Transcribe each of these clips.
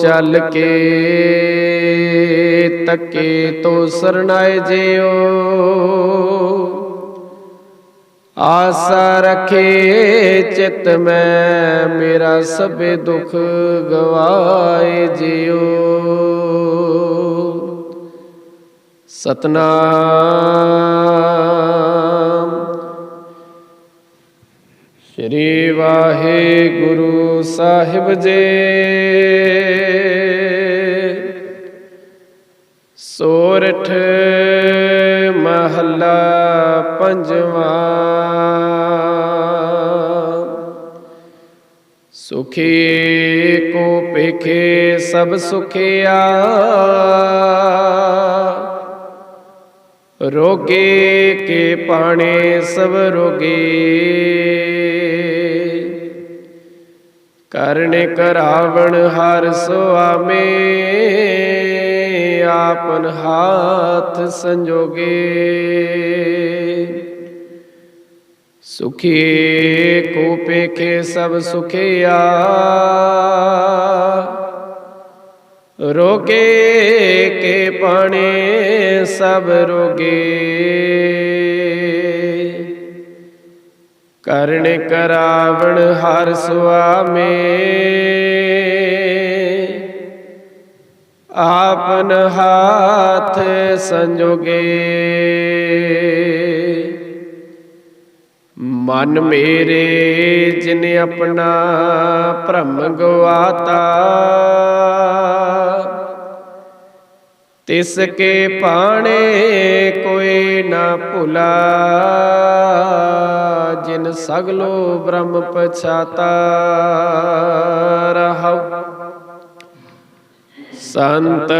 ਚੱਲ ਕੇ ਤੱਕੇ ਤੋ ਸਰਣਾਏ ਜਿਓ ਆਸਾ ਰਖੇ ਚਿਤ ਮੈਂ ਮੇਰਾ ਸਭੇ ਦੁਖ ਗਵਾਏ ਜਿਓ ਸਤਨਾਮ ਸ਼੍ਰੀ ਵਾਹਿਗੁਰੂ ਸਾਹਿਬ ਜੀ। ਸੋਰਠ ਮਹੱਲਾ ਪੰਜਵਾਂ। ਸੁਖੀ ਕੋ ਪੇਖੇ ਸਭ ਸੁਖਿਆ। ਰੋਗੇ ਕੇ ਪਾਣੇ ਸਭ ਰੋਗੇ। ਕਰਨ ਕਰਾਵਣ ਹਰ ਸੁਆਮੇ, ਆਪਨ ਹਾਥ ਸੰਜੋਗੇ। ਸੁਖੀ ਕੋ ਪੇਖੇ ਸਭ ਸੁਖਿਆ, ਰੋਗੇ ਕੇ ਪਾਣੇ ਸਭ ਰੋਗੇ। ਕਰਨ ਕਰਾਵਣ ਹਰ ਸੁਆਮੇ। ਆਪਨ ਹਾਥ ਸੰਜੋਗੇ। ਮਨ ਮੇਰੇ ਜਿਨ ਆਪਣਾ ਭ੍ਰਮ ਗਵਾਤਾ, ਤਿਸ ਕੇ ਪਾਣੇ ਕੋਈ ਨਾ ਭੁਲਾ। ਜਿਨ ਸਗਲੋ ਬ੍ਰਹਮ ਪਛਾਤਾ ਰਹਾਉ। ਸੰਤ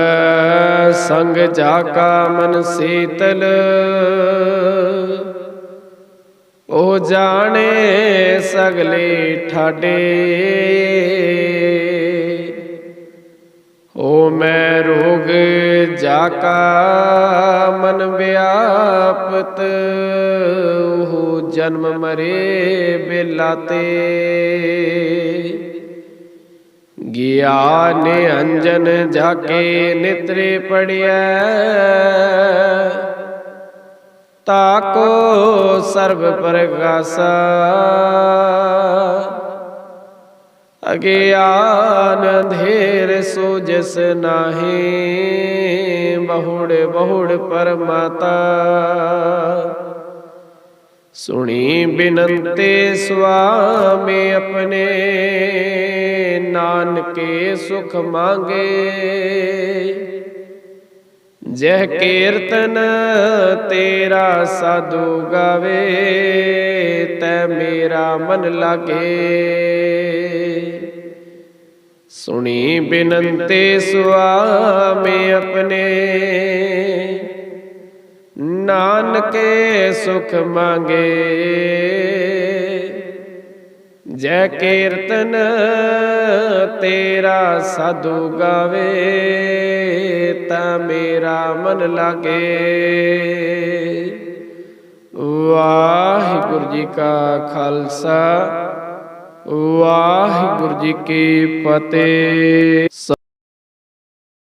ਸੰਗ ਜਾ ਕਾ ਮਨ ਸੀਤਲ। ਉਹ ਜਾਣੇ ਸਗਲੇ ਠਾਡੇ। ਓ ਮੈਂ ਰੋਗ ਜਾ ਕਾ ਮਨ ਵਿਆਪਤ, ਉਹ ਜਨਮ ਮਰੇ ਬਿਲਾਤੇ ਗਿਆਨ ਅੰਜਨ ਜਾ ਕੇ ਨਿਤਰੇ ਪੜਿਆ ਤਾਕੋ ਸਰਬ ਪ੍ਰਗਾਸਾ। ਅਗਿਆਨ ਅੰਧੇਰ ਸੋ ਜਿਸ ਨਾਹੀ, ਬਹੁੜ ਬਹੁੜ ਪਰਮਾਤਾ। ਸੁਣੀ ਬਿਨੰਤੇ ਸੁਆਮੀ ਆਪਣੇ, ਨਾਨਕੇ ਸੁਖ ਮੰਗੇ। ਜਹ ਕੀਰਤਨ ਤੇਰਾ ਸਾਧੂ ਗਾਵੇ, ਤੈ ਮੇਰਾ ਮਨ ਲਾਗੇ। ਸੁਣੀ ਬਿਨੰਤੇ ਸੁਆਮੀ ਆਪਣੇ। ਨਾਨਕੇ ਸੁਖ ਮੰਗੇ। ਜੈ ਕੀਰਤਨ ਤੇਰਾ ਸਾਧੂ ਗਾਵੇ, ਤਾਂ ਮੇਰਾ ਮਨ ਲਾਗੇ। ਵਾਹਿਗੁਰੂ ਜੀ ਕਾ ਖਾਲਸਾ। ਵਾਹਿਗੁਰੂ ਜੀ ਕੀ ਫਤਿਹ।